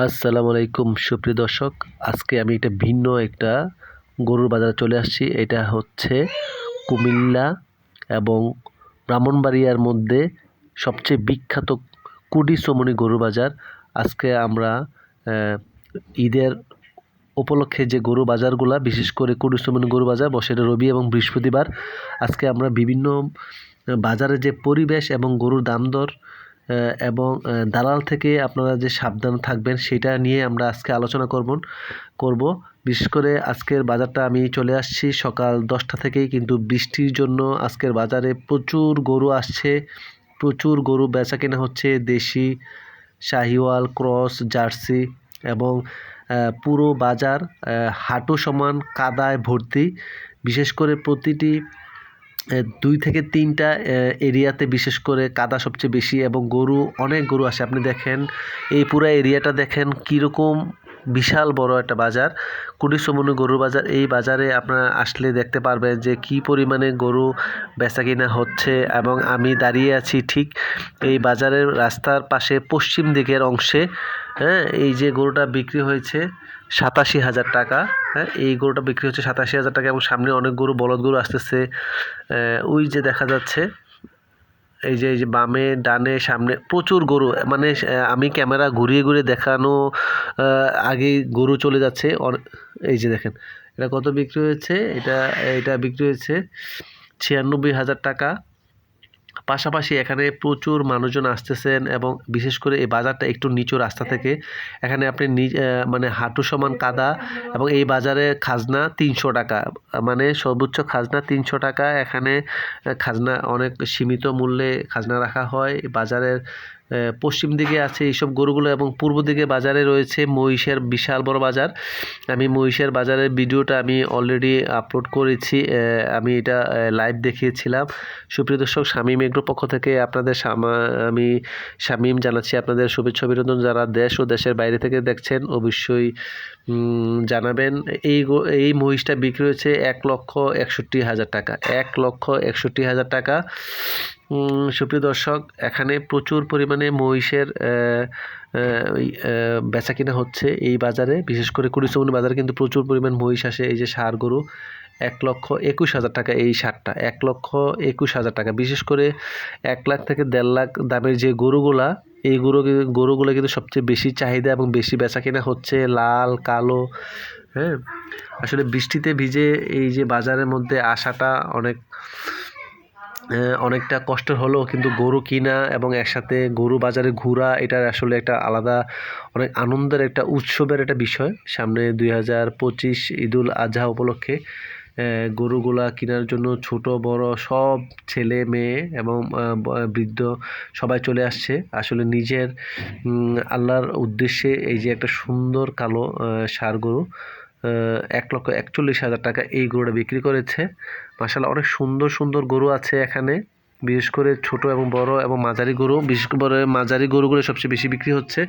আসসালামু আলাইকুম, সুপ্রিয় দর্শক। আজকে আমি একটা ভিন্ন একটা গরুর বাজারে চলে আসছি। এটা হচ্ছে কুমিল্লা এবং ব্রাহ্মণবাড়িয়ার মধ্যে সবচেয়ে বিখ্যাত কুডি চমনি গরুর বাজার। আজকে আমরা ঈদের উপলক্ষে যে গরু বাজারগুলা, বিশেষ করে কুডি চমনি গরু বাজার বসে রবি এবং বৃহস্পতিবার, আজকে আমরা বিভিন্ন বাজারে যে পরিবেশ এবং গরুর দাম দর এবং দালাল থেকে আপনারা যে সাবধান থাকবেন সেটা নিয়ে আমরা আজকে আলোচনা করব করব। বিশেষ করে আজকের বাজারটা আমি চলে আসছি সকাল দশটা থেকেই, কিন্তু বৃষ্টির জন্য আজকের বাজারে প্রচুর গরু আসছে। প্রচুর গরু বেচা কেনা হচ্ছে, দেশি, শাহিওয়াল, ক্রস, জার্সি এবং পুরো বাজার হাঁটু সমান কাদায় ভর্তি। বিশেষ করে প্রতিটি দুই থেকে তিনটা এরিয়াতে বিশেষ করে কাদা সবচেয়ে বেশি এবং গরু, অনেক গরু আসে। আপনি দেখেন, এই পুরো এরিয়াটা দেখেন কীরকম বিশাল বড় একটা বাজার। কুড়িসমুনি গরুর বাজার। এই বাজারে আপনারা আসলে দেখতে পারবেন যে কি পরিমাণে গরু বেচা কিনা হচ্ছে এবং আমি দাঁড়িয়ে আছি ঠিক এই বাজারের রাস্তার পাশে পশ্চিম দিকের অংশে। হ্যাঁ এই যে গরুটা বিক্রি হয়েছে সাতাশি হাজার টাকা। হ্যাঁ এই গরুটা বিক্রি হচ্ছে সাতাশি হাজার টাকা এবং সামনে অনেক গরু, বলদ গরু আসতেছে। ওই যে দেখা যাচ্ছে, এই যে এই যে বামে, ডানে, সামনে প্রচুর গরু। মানে আমি ক্যামেরা ঘুরিয়ে ঘুরিয়ে দেখানো আগেই গরু চলে যাচ্ছে। এই যে দেখেন, এটা কত বিক্রি হয়েছে? এটা এটা বিক্রি হয়েছে ছিয়ানব্বই হাজার টাকা। পাশাপাশি এখানে প্রচুর মানুষজন আসতেছেন এবং বিশেষ করে এই বাজারটা একটু নিচু রাস্তা থেকে। এখানে আপনি মানে হাঁটু সমান কাদা এবং এই বাজারে খাজনা তিনশো টাকা। মানে সর্বোচ্চ খাজনা তিনশো টাকা। এখানে খাজনা অনেক সীমিত মূল্যে খাজনা রাখা হয়। বাজারের পশ্চিম দিকে আছে এইসব গরুগুলো এবং পূর্ব দিকে বাজারে রয়েছে মহিষের বিশাল বড় বাজার। আমি মহিষের বাজারের ভিডিওটা আমি অলরেডি আপলোড করেছি আমি এটা লাইভ দেখিয়েছিলাম। সুপ্রিয় দর্শক, শামীম এগ্রোর পক্ষ থেকে আপনাদের আমি শামীম জানাচ্ছি আপনাদের শুভেচ্ছা অভিনন্দন। যারা দেশ ও দেশের বাইরে থেকে দেখছেন, অবশ্যই জানাবেন। এই এই মহিষটা বিক্রি হয়েছে এক লক্ষ একষট্টি হাজার টাকা, এক লক্ষ একষট্টি হাজার টাকা। সুপ্রিয় দর্শক, এখানে প্রচুর পরিমাণে মহিষের বেচা কিনা হচ্ছে এই বাজারে। বিশেষ করে কুড়িচৌনি বাজারে কিন্তু প্রচুর পরিমাণ মহিষ আসে। এই যে সার গরু, এক লক্ষ একুশ হাজার টাকা এই সারটা, এক লক্ষ একুশ হাজার টাকা। বিশেষ করে এক লাখ থেকে দেড় লাখ দামের যে গরুগুলা, এই গরু, গরুগুলো কিন্তু সবচেয়ে বেশি চাহিদা এবং বেশি বেচা কেনা হচ্ছে লাল, কালো হ্যাঁ? আসলে বৃষ্টিতে ভিজে এই যে বাজারের মধ্যে আসাটা অনেক অনেকটা কষ্ট হলেও কিন্তু গরু কিনা এবং একসাথে গরু বাজারে ঘোরা, এটার আসলে একটা আলাদা অনেক আনন্দের একটা উৎসবের একটা বিষয়। সামনে দুই হাজার পঁচিশ ঈদুল আজহা উপলক্ষে গরুগুলা কেনার জন্য ছোট, বড় সব ছেলে, মেয়ে এবং বৃদ্ধ সবাই চলে আসছে। আসলে নিজের আল্লাহর উদ্দেশ্যে এই যে একটা সুন্দর কালো ষাঁড় গরু এক লক্ষ একচল্লিশ হাজার টাকা এই গরুটা বিক্রি করেছে। মাসাল্লাহ অনেক সুন্দর সুন্দর গরু আছে এখানে। বিশেষ করে ছোট এবং বড় এবং মাঝারি গরু। বিশেষ করে মাঝারি গরুগুলো সবচেয়ে বেশি বিক্রি হচ্ছে।